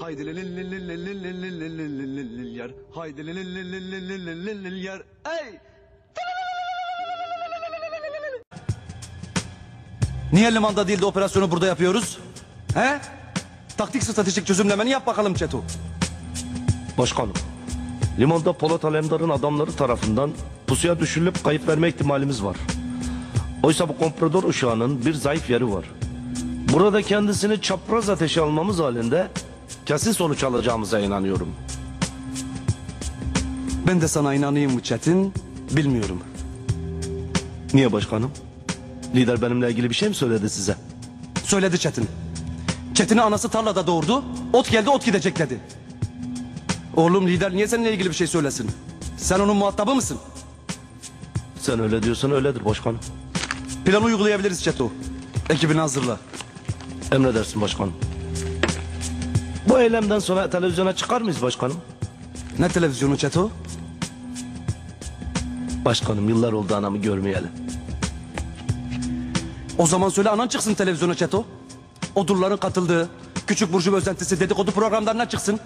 Haydi yer. Haydi yer. Ey! Niye limanda değil de operasyonu burada yapıyoruz? He? Taktik stratejik çözümlemeni yap bakalım Çeto. Başkanım. Limanda Polat Alemdar'ın adamları tarafından pusuya düşürülüp kayıp verme ihtimalimiz var. Oysa bu komprador uşağının bir zayıf yeri var. Burada kendisini çapraz ateşe almamız halinde kesin sonuç alacağımıza inanıyorum. Ben de sana inanayım mı Çetin? Bilmiyorum. Niye başkanım? Lider benimle ilgili bir şey mi söyledi size? Söyledi Çetin. Çetin'i anası tarlada doğurdu. Ot geldi ot gidecek dedi. Oğlum lider niye seninle ilgili bir şey söylesin? Sen onun muhatabı mısın? Sen öyle diyorsan öyledir başkanım. Planı uygulayabiliriz Çeto. Ekibini hazırla. Emredersin başkanım. Bu eylemden sonra televizyona çıkar mıyız başkanım? Ne televizyonu Çeto? Başkanım yıllar oldu anamı görmeyeli. O zaman söyle anan çıksın televizyona Çeto. Odurların katıldığı, küçük burcu özentisi dedikodu programlarına çıksın.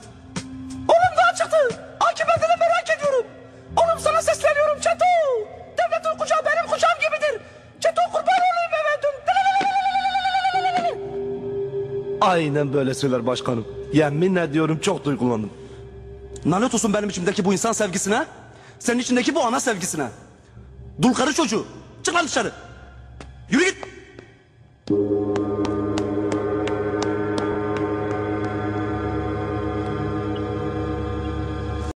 Aynen böyle söyler başkanım. Yemin ediyorum çok duygulandım. Lanet olsun benim içimdeki bu insan sevgisine. Senin içindeki bu ana sevgisine. Dul karı çocuğu. Çık lan dışarı. Yürü git.